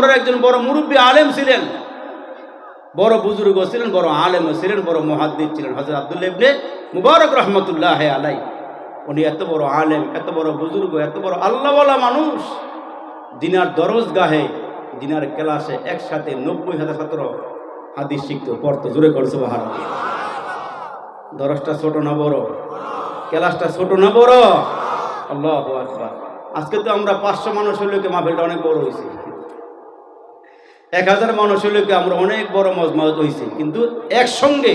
আমরা একজন বড় মুরব্বী আলেম ছিলেন। বড় বুজুর্গ ছিলেন, বড় আলেম ছিলেন, বড় মহাদ্দিদ ছিলেন হজরত আব্দুল্লাহ ইবনে মুবারক রহমতুল্লাহ আলাই উনি এত বড় আলেম, এত বড় বুজুর্গ, এত বড় আল্লাহওয়ালা মানুষ। দিনার দরজ গাহে দিনার ক্লাসে একসাথে নব্বই হাজার ছাত্র হাদিস শিখত, পড়তো, জোরে করছে বাহার দরজটা ছোট না বড়? ক্লাসটা ছোট না বড়? আল্লাহ আজকে তো আমরা পাঁচশো মানুষের হইলে কি মাহফিলটা অনেক বড় হয়েছে। এক হাজার মানুষ হইলে কি আমরা অনেক বড় মজমাজ হয়েছে কিন্তু একসঙ্গে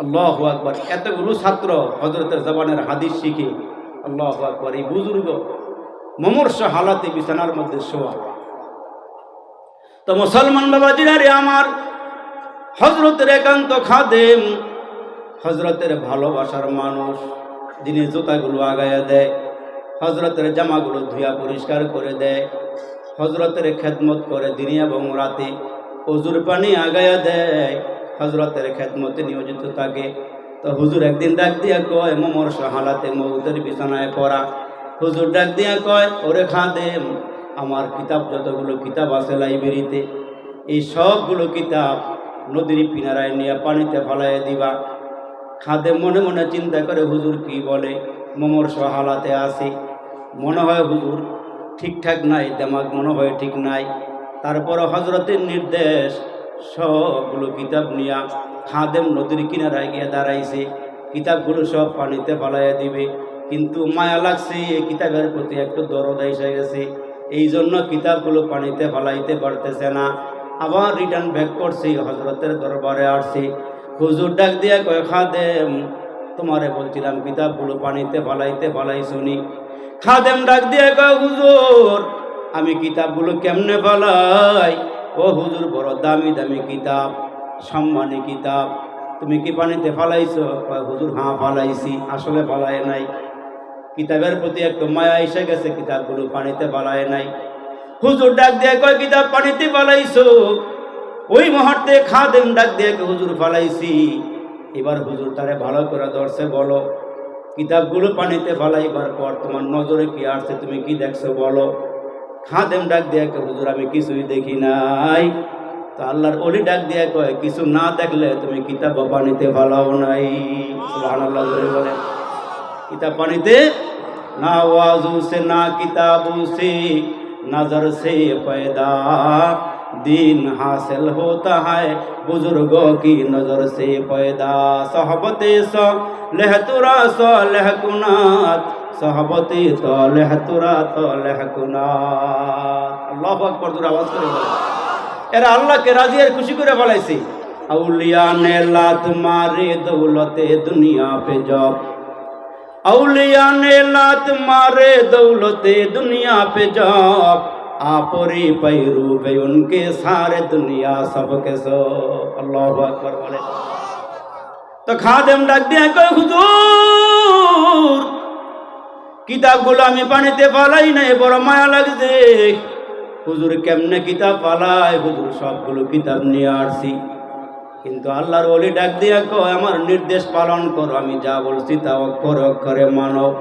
আল্লাহ আকবার এতগুলো ছাত্র হজরতের জবানের হাদিস শিখে আল্লাহ আকবার এই বুজুর্গ মমর্ষ হালাতে বিছানার মধ্যে শোয়া। তো মুসলমান বাবাজিরা রে আমার হজরতের একান্ত খাদেম হজরতের ভালোবাসার মানুষ দিনে জুতাগুলো আগায়া দেয় হজরতের জামাগুলো ধুয়া পরিষ্কার করে দেয় হজরতের খেদমত করে দিনে এবং রাতে অজুর পানি আগায়া দেয়, হজরতের খেদমতে নিয়োজিত থাকে। তো হুজুর একদিন ডাক দিয়া কয়, মোমর হালাতে মৌতের বিছানায় পড়া। হুজুর ডাক দিয়া কয়, ওরে খাদেম, আমার কিতাব যতগুলো কিতাব আছে লাইব্রেরিতে, এই সবগুলো কিতাব নদীর কিনারায় নিয়ে পানিতে ফলাইয়া দিবা। খাদে মনে মনে চিন্তা করে, হুজুর কি বলে? মোমর হালাতে আসে মনে হয় হুজুর ঠিকঠাক নাই, দেমাগ মনে হয় ঠিক নাই। তারপর হজরতের নির্দেশ, সবগুলো কিতাব নিয়া খাদেম নদীর কিনারায় গিয়ে দাঁড়াইছে। কিতাবগুলো সব পানিতে ফলাইয়া দিবে। কিন্তু মায়া লাগছে, এই কিতাবের প্রতি একটু দরদ এসে গেছে। এই জন্য কিতাবগুলো পানিতে ফলাইতে পারতেছে না। আবার রিটার্ন ব্যাক করছি হজরতের দরবারে আসছি। হুজুর ডাক দিয়া কয়, খাদেম, তোমারে বলছিলাম কিতাবগুলো পানিতে ফলাইতে ফলাই শুনি খাদেম ডাক দিয়ে হুজুর, আমি কিতাবগুলো কেমনে ফলাই? ও হুজুর, বড় দামি দামি কিতাব, সম্মানী কিতাব। তুমি কি পানিতে ফালাইছো? হুজুর, হাঁ, ফালাইছি, আসলে ফালায় নাই। কিতাবের প্রতি একটু মায়া এসে গেছে, কিতাবগুলো পানিতে ফালায় নাই। হুজুর ডাক দিয়ে কয়, কিতাব পানিতে ফালাইছো? ওই মুহূর্তে খাদেম ডাক দিয়ে হুজুর, ফালাইছি। এবার হুজুর তারে ভালো করে ধরছে, বলো কিতাবগুলো পানিতে ফালাইবার পর তোমার নজরে কি আসছে, তুমি কি দেখছ বলো? খাদেম ডাক দিয়া কে হুজুর, আমি কিছুই দেখি নাই। তো আল্লাহর অলি ডাক দিয়া কয়, কিছু না দেখলে তুমি কিতাব পানিতে ফালাও নাই। আল্লাহ বলে। কিতাব পানিতে? না ওয়াজু সে, না কিতাব সে, নজর সে পয়দা। دین حاصل ہوتا ہے بزرگوں کی نظر سے پیدا صحبت سو لہترا سو لہکنات صحبت تو لہترا تو لہکنات اللہ اکبر دور آواز کرے এরা আল্লাহকে রাজি আর খুশি করে বলাইছে আউলিয়া نے لات مارے دولت دنیا پہ جاب اولیاء نے لات مارے دولت دنیا پہ جاب आपरी पैरू पे उनके सारे दुनिया सबके सो अल्लाह আকবার বলে তো খাদেম ডাক দিয়ে কই হুজুর কিতাবগুলো আমি পানিতে ফালাই নাই বড় মায়া লাগছে হুজুর কেমনে কিতাব ফালাই হুজুর সবগুলো কিতাব নিয়ে আসছি কিন্তু আল্লাহর ওলি ডাক দিয়া কয় আমার নির্দেশ পালন করো আমি যা বলছি তা অক্ষরে অক্ষরে মানব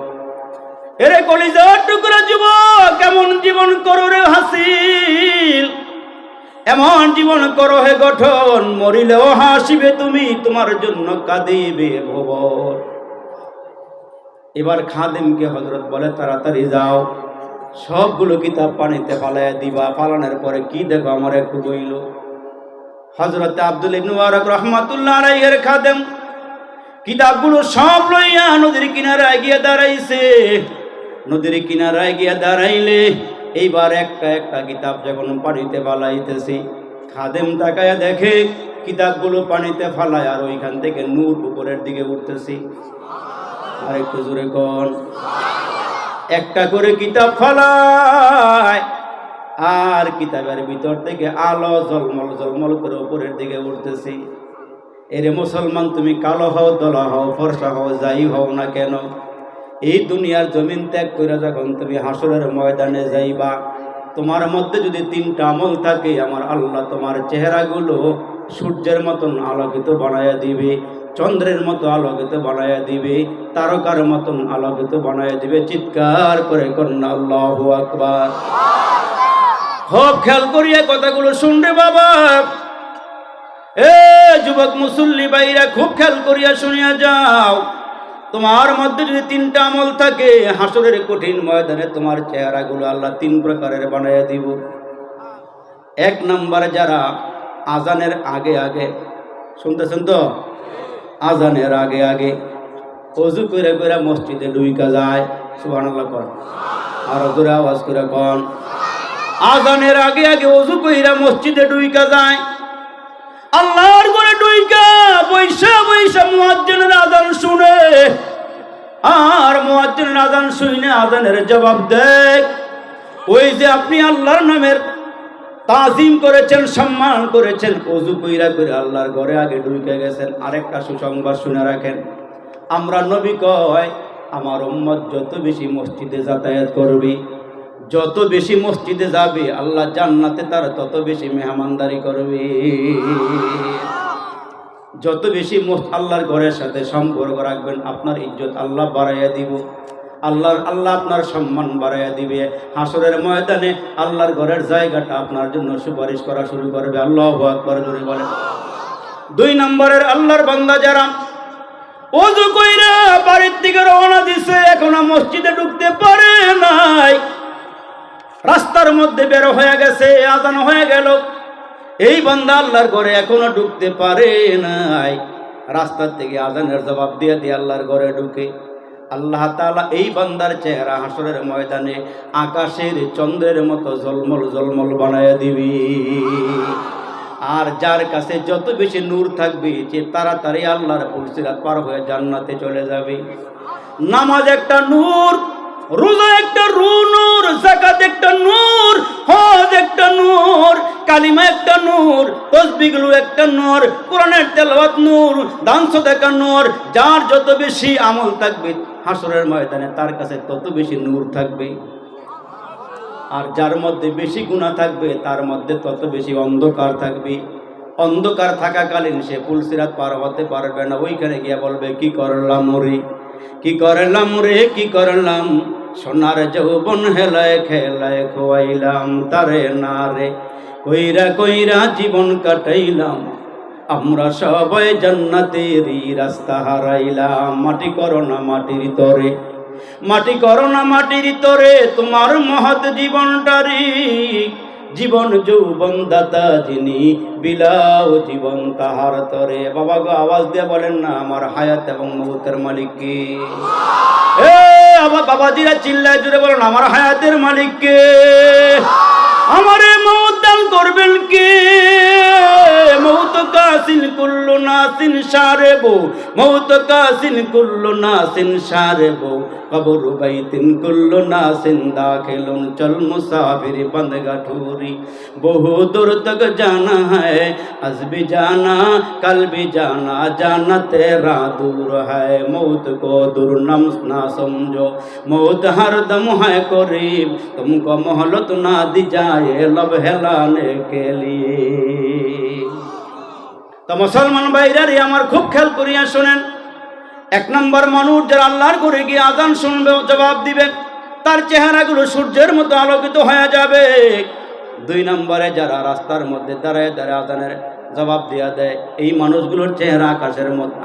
এরে কলিজার টুকরা যুব কেমন জীবন করো রে হাসিল? এমন জীবন করো হে গঠন, মরিলেও হাসিবে তুমি, তোমার জন্য কাঁদিবে ভবর। এবার খাদেমকে হজরত বলে, তাড়াতাড়ি যাও, সবগুলো কিতাব পানিতে পালাইয়া দিবা পালানোর পরে কি দেখো আমার একটু বইল? হজরত আব্দুল ইবনে মুবারক রহমাতুল্লাহ আলাইহির খাদেম, কিতাবগুলো সব লইয়া নদীর কিনারায় গিয়ে দাঁড়াইছে। নদীর কিনারায় গিয়া দাঁড়াইলে, এইবার একটা একটা কিতাব যখন পানিতে ফালাইতেছি, খাদেম তাকায়া দেখে কিতাবগুলো পানিতে ফালায় আর ওইখান থেকে নূর উপরের দিকে উঠতেছি। আর একটু জোরে কন। একটা করে কিতাব ফালায় আর কিতাবের ভিতর থেকে আলো জলমল জলমল করে উপরের দিকে উঠতেছি। এরে মুসলমান, তুমি কালো হও, দলা হও, ফর্সা হও, যাই হও না কেন? এই দুনিয়ার জমিন ত্যাগ করে যখন তুমি হাসরের ময়দানে যাইবা, তোমার মধ্যে যদি তিনটা আমল থাকে, আমার আল্লাহ তোমার চেহারাগুলো সূর্যের মতন আলোকিত বানায়া দিবে, চন্দ্রের মতো আলোকিত বানায়া দিবে, তারকার মতন আলোকিত বানায়া দিবে, চিৎকার করে কন্যা আল্লাহ আকবার। খুব খেয়াল করিয়া কথাগুলো শুনবে বাবা। এ যুবক মুসল্লি বাইরা খুব খেয়াল করিয়া শুনিয়া যাও। তোমার মধ্যে যদি তিনটা আমল থাকে, হাসরের কঠিন ময়দানে তোমার চেহারাগুলো আল্লাহ তিন প্রকারের বানাইয়া দিব। এক নম্বরে যারা আজানের আগে আগে, শুনতেছেন তো? আজানের আগে আগে অজু করে করে মসজিদে ডুইকা যায়, সুবহানাল্লাহ কর আর জোরে আওয়াজ করে কন। আজানের আগে আগে অজু কইরা মসজিদে ডুইকা যায় আল্লাহর করে ডুইকা বৈশা বৈশা, মুয়াজ্জিনের আজান শুনে। আর মুয়াজ্জিনের আজান শুনে আজানের জবাব দেয়, ওই যে আপনি আল্লাহর নামের তাজিম করেছেন, সম্মান করেছেন, অজু কইরা করে আল্লাহর ঘরে আগে ঢুকে গেছেন। আরেকটা সুসংবাদ শুনে রাখেন, আমরা নবী কয়, আমার উম্মত যত বেশি মসজিদে যাতায়াত করবে যত বেশি মসজিদে যাবে, আল্লাহ জান্নাতে তার তত বেশি মেহমানদারি করবে। যত বেশি আল্লাহর ঘরের সাথে সম্পর্ক রাখবেন, আপনার ইজ্জত আল্লাহ বাড়াইয়া দিব। আল্লাহর, আল্লাহ আপনার সম্মান বাড়াইয়া দিবে। হাসরের ময়দানে আল্লাহর ঘরের জায়গাটা আপনার জন্য সুপারিশ করা শুরু করবে। আল্লাহ আকবর জোরে বলেন। দুই নম্বরের আল্লাহর বান্দা যারা ওযু কইরা বাড়ির দিকে রওনা দিছে, এখনও মসজিদে ঢুকতে পারে নাই। রাস্তার মধ্যে বের হয়ে গেছে, আজান হয়ে গেল। এই বান্দা আল্লাহর ঘরে এখনও ঢুকতে পারে নাই। রাস্তার থেকে আজানের জবাব দিয়ে দিয়ে আল্লাহর ঘরে ঢুকে। আল্লাহ তালা এই বান্দার চেহারা হাসরের ময়দানে আকাশের চন্দ্রের মতো জলমল জলমল বানায় দিবি। আর যার কাছে যত বেশি নূর থাকবে যে তাড়াতাড়ি আল্লাহর পুলসিরাত পার হয়ে জান্নাতে চলে যাবে। নামাজ একটা নূর রোজা একটা রু নূর জাকাত একটা নূর, হজ একটা নূর, কালিমা একটা নূর তসবিগুলো একটা নূর, কোরআনের তেলাওয়াত নূর, দান সদাকা নূর, যার যত বেশি আমল থাকবে হাসরের ময়দানে, তার কাছে তত বেশি নূর থাকবে। আর যার মধ্যে বেশি গুণা থাকবে, তার মধ্যে তত বেশি অন্ধকার থাকবে। অন্ধকার থাকাকালীন সে পুলসিরাত পার হতে পারবে না, ওইখানে গিয়ে বলবে, কি করলাম রে? কি করলাম রে, কি করলাম? সোনার যৌবন হেলায় খেলায় খোয়াইলাম, তারে না রে। কইরা কইরা জীবন কাটাইলাম, আমরা সবাই জান্নাতেরই রাস্তা হারাইলাম। মাটি করোনা মাটির তরে, মাটি করোনা মাটির তরে, তোমার মহৎ জীবনটারি জীবন যৌবন দাতা যিনি, বিলাও জীবন তাহার তরে। বাবা গো, আওয়াজ দিয়ে বলেন না, আমার হায়াত এবং মৌতের মালিক কে? আবার বাবাজিরা চিল্লায় জুড়ে বলেন, আমার হায়াতের মালিককে আমারে মৌত দান করবেন কে? মৌত কাসিন কুল্লু নাসিন সারেব, মৌত কাসিন কুল্লু নাসিন সারেব। কবর বাইতিন কুল্লু নাসিন দাখিলুন, চল মুসাফির বন্ধ গাঠুরি বহু দূর তক জানা হ্যায় আজ भी जाना कल भी जाना जाना तेरा दूर है मौत को दुर्नम ना समझो मौत हर दम है करीब तुमको मोहलत ना दी जाए लब हिलाने के लिए তো মুসলমান ভাইরারে আমার খুব খেয়াল করিয়া শোনেন। এক নম্বর মানুষ যারা আল্লাহর ঘরে গিয়ে আজান শুনবে, জবাব দিবে তার চেহারাগুলো সূর্যের মতো আলোকিত হয়ে যাবে। দুই নম্বরে যারা রাস্তার মধ্যে দাঁড়ায় দাঁড়ায় আজানের জবাব দেওয়া দেয়, এই মানুষগুলোর চেহারা আকাশের মধ্যে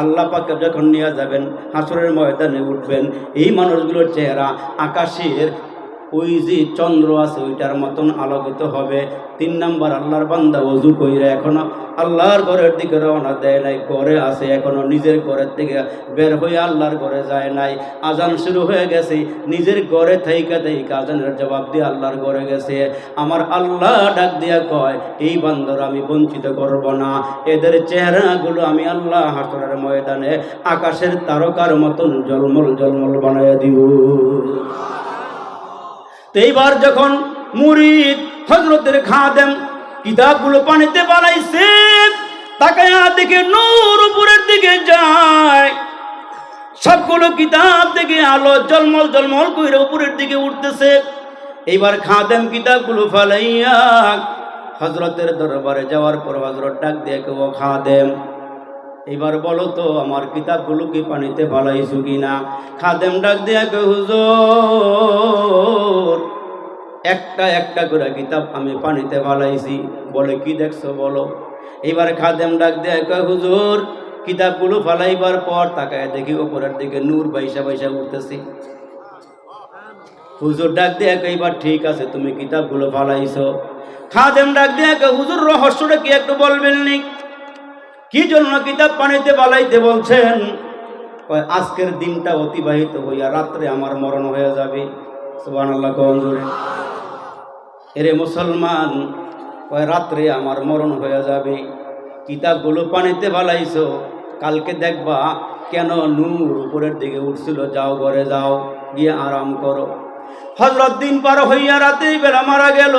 আল্লাহ পাকে যখন নিয়ে যাবেন, হাসরের ময়দানে উঠবেন, এই মানুষগুলোর চেহারা আকাশের ওই যে চন্দ্র আছে, ওইটার মতন আলোকিত হবে। তিন নাম্বার, আল্লাহর বান্দা অজু কইরা এখনও আল্লাহর ঘরের দিকে রওনা দেয় নাই, ঘরে আছে, এখনও নিজের ঘরের থেকে বের হয়ে আল্লাহর ঘরে যায় নাই। আজান শুরু হয়ে গেছে, নিজের ঘরে থাইকা থাইকা আজানের জবাব দিয়ে আল্লাহর ঘরে গেছে। আমার আল্লাহ ডাক দিয়া কয়, এই বান্দর, আমি বঞ্চিত করব না। এদের চেহারাগুলো আমি আল্লাহ হাসরের ময়দানে আকাশের তারকার মতন জলমল জলমল বানাইয়া দিব। এইবার যখন মুরিদ হজরতের খাদেম কিতাবগুলো পানিতে বানাইছে, তাকায়া দেখে নূর উপরের দিকে যায়। সবগুলো কিতাব থেকে আলো জলমল জলমল কইরে উপরের দিকে উঠতেছে। এইবার খাদেম কিতাবগুলো ফালাইয়া হজরতের দরবারে যাওয়ার পর হজরত ডাক দিয়ে কেউ খাদেম এবার বলো তো, আমার কিতাবগুলো কি পানিতে ফালাইছো কিনা? খাদেম ডাক দিয়া কে হুজুর, একটা একটা করে কিতাব আমি পানিতে ভালাইছি। বলে, কি দেখছ বলো? এবার খাদেম ডাক দেয় কয়, হুজুর, কিতাবগুলো ফালাইবার পর তাকায় দেখি ওপরের দিকে নূর বাইসা বাইসা উঠতেছি। হুজুর ডাক দিয়ে এইবার ঠিক আছে, তুমি কিতাবগুলো ফালাইছো। খাদেম ডাক দিয়ে হুজুর, রহস্যটা কি একটু বলবেন নি? কি জন্য কিতাব পানিতে বালাইতে বলছেন? আজকের দিনটা অতিবাহিত হইয়া রাত্রে আমার মরণ হয়ে যাবে। এরে মুসলমান, কয়, রাত্রে আমার মরণ হয়ে যাবে। কিতাবগুলো পানিতে বালাইছো, কালকে দেখবা কেন নূর উপরের দিকে উঠছিল, যাও ঘরে যাও, গিয়ে আরাম করো। হজরত দিন পার হইয়া রাতের বেলা মারা গেল।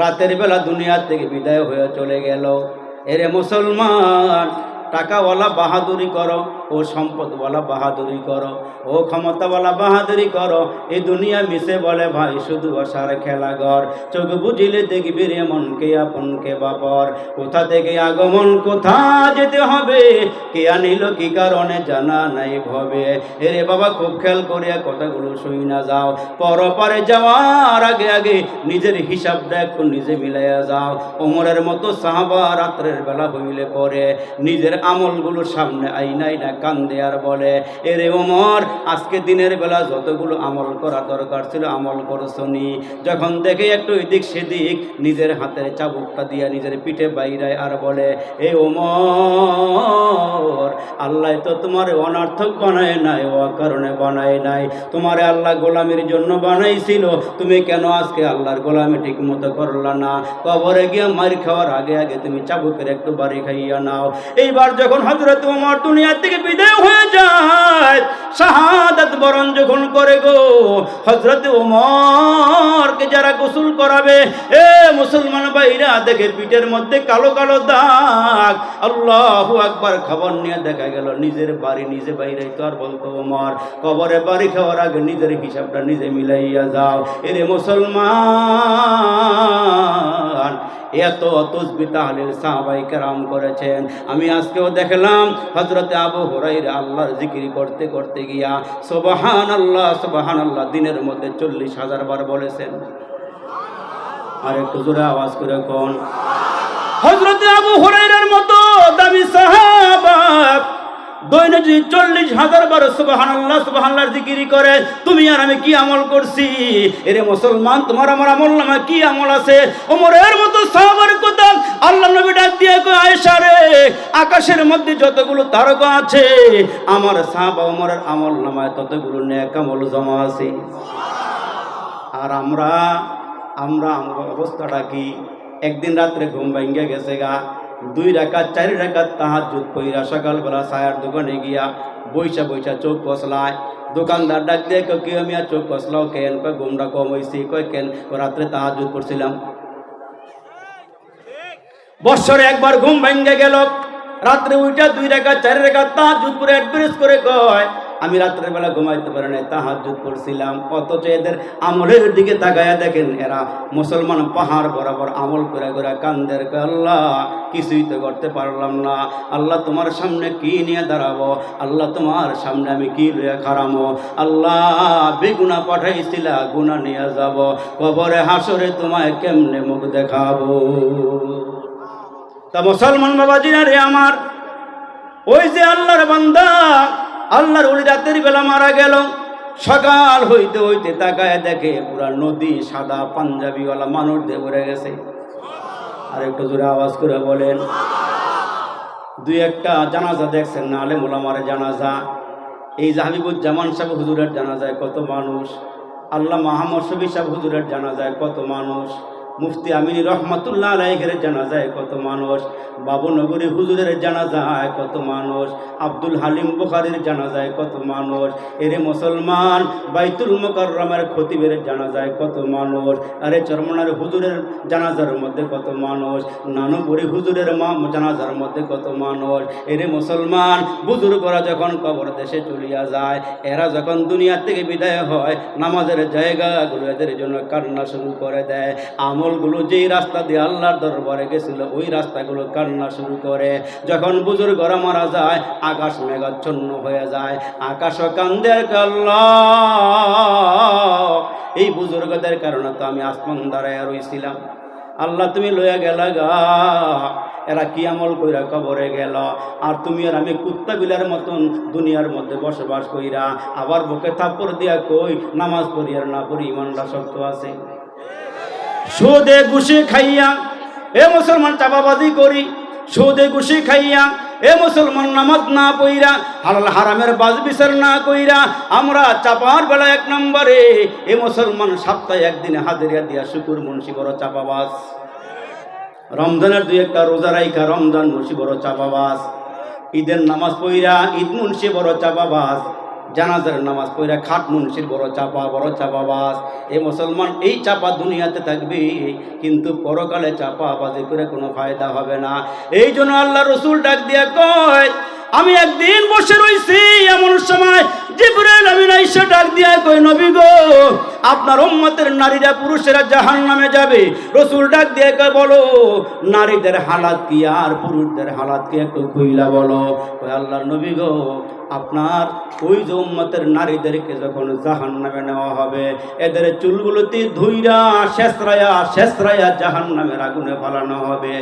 রাতের বেলা দুনিয়া থেকে বিদায় হয়ে চলে গেল। এরে মুসলমান টাকাওয়ালা বাহাদুরি করো, ও সম্পদওয়ালা বাহাদুরি করো, ও ক্ষমতাওয়ালা বাহাদুরি করো। এই দুনিয়া মিশে বলে, ভাই, শুধু আসার খেলাঘর চোখ বুঝিলে দেখবি রে মনকে আপনকে বাপর। কোথা থেকে আগমন, কোথা যেতে হবে? কে আনিল, কি কারণে জানা নাই ভবে। এরে বাবা, খুব খেয়াল করিয়া কথাগুলো শুই না যাও। পরপারে যাওয়ার আগে আগে নিজের হিসাব দেখো নিজে মিলাইয়া যাও। ওমরের মতো সাহাবা রাত্রের বেলা হইলে পরে নিজের আমলগুলো সামনে আইনাই না, কান্দে আর বলে, এরে ওমর, আজকে দিনের বেলা যতগুলো আমল করা দরকার ছিল, আমল করছনি। যখন দেখে একটু এদিক সেদিক নিজের হাতের চাবুকটা দিয়া নিজের পিঠে বাইরায় আর বলে, এ ওমর, আল্লাহ তো তোমার অনার্থক বানায় নাই ও কারণে বানায় নাই। তোমার আল্লাহ গোলামের জন্য বানাইছিল। তুমি কেন আজকে আল্লাহর গোলামি ঠিক মতো করলা না? কবরে গিয়ে মার খাওয়ার আগে আগে তুমি চাবুকের একটু বাড়ি খাইয়া নাও। এইবার যখন হজরত ওমর দুনিয়া থেকে বিদায় হয়ে যায়, শাহাদাত বরণ যখন করে গো হজরত ওমরকে যারা গোসল করাবে, এ মুসলমান ভাইরা দেখে পিঠের মধ্যে কালো কালো দাগ, আল্লাহ একবার খবর নিয়ে দেখা গেল, নিজের বাড়ি নিজে বাইরে তো আর বলতো ওমর, কবরে বাড়ি খাওয়ার আগে নিজের হিসাবটা নিজে মিলাইয়া যাও। এরে মুসলমান, এত তসবি তাহলিল সাহাবাই কেরাম করেছেন। আমি আজকেও দেখলাম হজরতে আবু হরাই আল্লাহর জিকিরি করতে করতে গিয়া সোবাহান আল্লাহ সোবাহান আল্লাহ দিনের মধ্যে চল্লিশ হাজার বার বলেছেন। আর একটু জোরে আওয়াজ করে কোন? হজরতে আবু হরাইরার মতো দামি সাহাবা দৈনন্দিন চল্লিশ হাজার বার সুবাহান আল্লাহ সুবাহান্লার জিকিরি করে, তুমি আর আমি কি আমল করছি? এরে মুসলমান, তোমার আমার আমল নামা কি আমল আছে? ওমরের মতো সাহাবার কথা আল্লাহ নবী ডাক দিয়ে আয়েশা রে, আকাশের মধ্যে যতগুলো তারকা আছে, আমার সাহাবা ওমরের আমল নামায় ততগুলো নেক আমল জমা আছে। আর আমরা আমরা আমার অবস্থাটা কি? একদিন রাত্রে ঘুম ভাঙ্গে গেছে গা। দুই রাকাত চারি রাকাত তাহার জুত পইরা সকালবেলা সায়ার দোকানে গিয়া বইসা বইসা চোখ কসলায় দোকানদার ডাক দিয়ে কয়, কি আমি আর চোখ কসলাও কেন? কয় ঘুমটা কম হয়েছি কয় কেন? রাত্রে তাহার জুত পড়ছিলাম বৎসরে একবার ঘুম ভেঙে গেল। রাত্রে উইটা দুই রেখা চার রেখা তাহার জুত করে অ্যাডভারেজ করে কয় আমি রাত্রের বেলা ঘুমাইতে পারি না তাহার জুত করছিলাম অথচ এদের আমলের দিকে তাকায়া দেখেন এরা মুসলমান পাহাড় বরাবর আমল করে করে কান্দের আল্লাহ, কিছুই তো করতে পারলাম না। আল্লাহ তোমার সামনে কি নিয়ে দাঁড়াবো? আল্লাহ তোমার সামনে আমি কি লইয়া খারামো আল্লাহ, বেগুনা পাঠাইছিলা, গুনা নিয়ে যাব। কবরে হাসরে তোমায় কেমনে মুখ দেখাবো? তা মুসলমান বাবাজিরা রে আমার, ওই যে আল্লাহর বান্দা আল্লাহর ওলি রাতের বেলা মারা গেল। সকাল হইতে হইতে তাকায় দেখে পুরা নদী সাদা পাঞ্জাবিওয়ালা মানুষ দিয়ে ভরে গেছে। আর একটু জোরে আওয়াজ করে বলেন, দুই একটা জানাজা দেখছেন না আলে মোলামারে জানাজা। এই জাহাবিবুজ্জামান সাহেব হুজুরের জানাজায় কত মানুষ? আল্লাহ মাহমদ শফি সাহেব হুজুরের জানাজায় কত মানুষ? মুফতি আমিনী রহমাতুল্লাহ আলাইহের জানাজায় কত মানুষ বাবুনগরী হুজুরের জানাজায় কত মানুষ, আব্দুল হালিম বুখারির জানাজায় কত মানুষ, এরে মুসলমান বাইতুল মোকাররমের খতিবের জানাজায় কত মানুষ, আরে চরমনার হুজুরের জানাজার মধ্যে কত মানুষ, নানুপুরি হুজুরের মা জানাজার মধ্যে কত মানুষ, এরে মুসলমান বুজুর্গরা যখন কবর দেশে চলিয়া যায়, এরা যখন দুনিয়া থেকে বিদায় হয়, নামাজের জায়গাগুলো এদের জন্য কান্না শুরু করে দেয়। আমল আমলগুলো যেই রাস্তা দিয়ে আল্লাহর দরবারে গেছিল, ওই রাস্তাগুলো কান্না শুরু করে। যখন বুজুর্গরা মারা যায়, আকাশ মেঘাচ্ছন্ন হয়ে যায়। আকাশ কান্দের আল্লাহ। এই বুজুর্গদের কারণে তো আমি আসমান দাঁড়ায় রইছিলাম। আল্লাহ তুমি লইয়া গেলা গা। এরা কি আমল কইরা কবরে গেল? আর তুমি আর আমি কুত্তা বিলার মতন দুনিয়ার মধ্যে বসবাস কইরা, আবার বুকে থাপ্পড় দিয়া কই, নামাজ পড়ি আর না পড়ি, ইমানটা শক্ত আছে। সুদে ঘুষি খাইয়া, এ মুসলমান চাপাবাজি করি। সুদে ঘুষি খাইয়া, এ মুসলমান নামাজ না পইরা, হালাল হারামের বাজ বিচার না কইরা, আমরা চাপার বেলা এক নম্বরে, এ মুসলমান সপ্তাহে একদিনে হাজিরা দিয়া শুকুর মুন্সি বড় চাপাবাস রমজানের দুই একটা রোজা রাইখা রমজান মুন্সি বড় চাপাবাস ঈদের নামাজ পইরা ঈদ মুন্সি বড় চাপাবাজ। জানাজার নামাজ পড়া খাট মুন্সির বড় চাপা বড় চাপা বাস। এই মুসলমান এই চাপা দুনিয়াতে থাকবে, কিন্তু পরকালে চাপা বাজে করে কোনো ফায়দা হবে না। এই জন্য আল্লাহ রসুল ডাক দিয়া কয় আমি একদিন বসে রয়েছি এমন সময় জিব্রাইল আমি নাইসা ডাক দিয়া কই নবী গো, আপনার উম্মতের নারীরা পুরুষেরা জাহান নামে যাবে। রসুল ডাক দিয়ে কয়, বলো, নারীদের হালাত কি আর পুরুষদের হালাত কি একটু কইলা বলো? কই আল্লাহর নবী গো, আপনার ওই যে উম্মতের নারীদেরকে যখন জাহান নামে নেওয়া হবে, এদের চুলগুলোতে ধুইরা শেষরায়া শেষরায়া জাহান নামের আগুনে ফালানো হবে।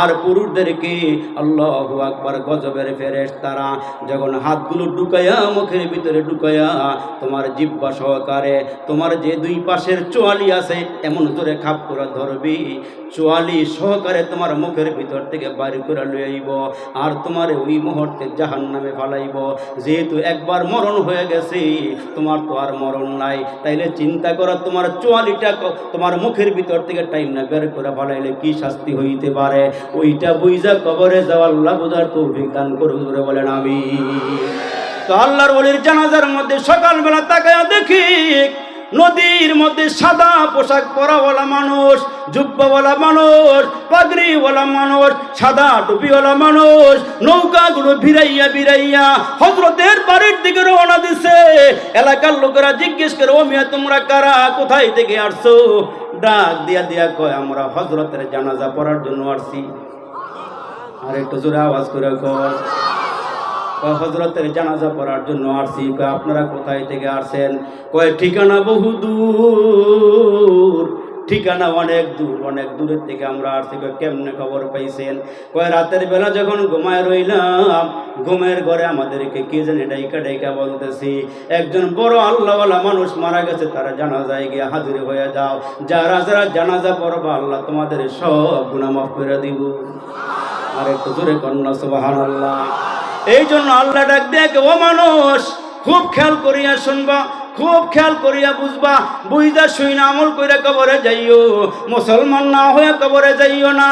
আর পুরুষদেরকে আল্লাহ আকবার গজবের ফেরেস তারা যখন হাতগুলো ঢুকাইয়া মুখের ভিতরে ঢুকাইয়া তোমার জিব্বা সহকারে তোমার যে দুই পাশের চোয়ালি আছে এমন জোরে খাপ করে ধরবি, চোয়ালি সহকারে তোমার মুখের ভিতর থেকে বাড়ি করে লইয়াইব আর তোমার ওই মুহূর্তে জাহান নামে ফালাইব। যেহেতু একবার মরণ হয়ে গেছে, তোমার তো আর মরণ নাই। তাইলে চিন্তা করো তোমার চোয়ালিটা তোমার মুখের ভিতর থেকে টাইম না বের করে ফলাইলে কি শাস্তি হইতে পারে? ওইটা বুঝা কবরে যাওয়ার বুঝার তো দান করে বলেন আমি তো আল্লাহর বলির জানাজার মধ্যে সকালবেলা তাকায় দেখি, নদীর মধ্যে সাদা পোশাক পরাওয়ালা মানুষ, জুব্বাওয়ালা মানুষ, পাগড়িওয়ালা মানুষ, সাদা টুপিওয়ালা মানুষ, নৌকাগুলো ভিড়াইয়া ভিড়াইয়া হজরতের বাড়ির দিকে রওনা দিছে। এলাকার লোকেরা জিজ্ঞেস করে, ও মিয়া, তোমরা কারা? কোথায় থেকে আসছো? ডাক দিয়া দিয়া কয়, আমরা হজরতের জানাজা পড়ার জন্য আসছি। আর একটু জোরে আওয়াজ করে কয় হজরতের জানাজা পড়ার জন্য আসছি। কয়, আপনারা কোথায় থেকে আসছেন? কয়, ঠিকানা বহু দূর। ঠিকানা অনেক দূর, অনেক দূরের থেকে আমরা আসছি। কেমনে খবর পাইছেন? কয়, রাতের বেলা যখন ঘুমায় রইলাম, ঘুমের ঘরে আমাদেরকে কে জানি ডাইকা ডাইকা বলতেছি। একজন বড় আল্লাহওয়ালা মানুষ মারা গেছে, তারা জানাজায় গিয়ে হাজির হয়ে যাও। যারা যারা জানাজা পড়বা, আল্লাহ তোমাদের সব গুণা মাফ করে দিব। আর একটু জোরে কন্যা সুবাহান আল্লাহ এই জন্য আল্লাহ ডাক দেখ ও মানুষ, খুব খেয়াল করিয়া শুনবা, খুব খেয়াল করিয়া বুঝবা বুঝদা শুই না আমল কইরা কবরে যাইও, মুসলমান না হয়ে কবরে যাইও না।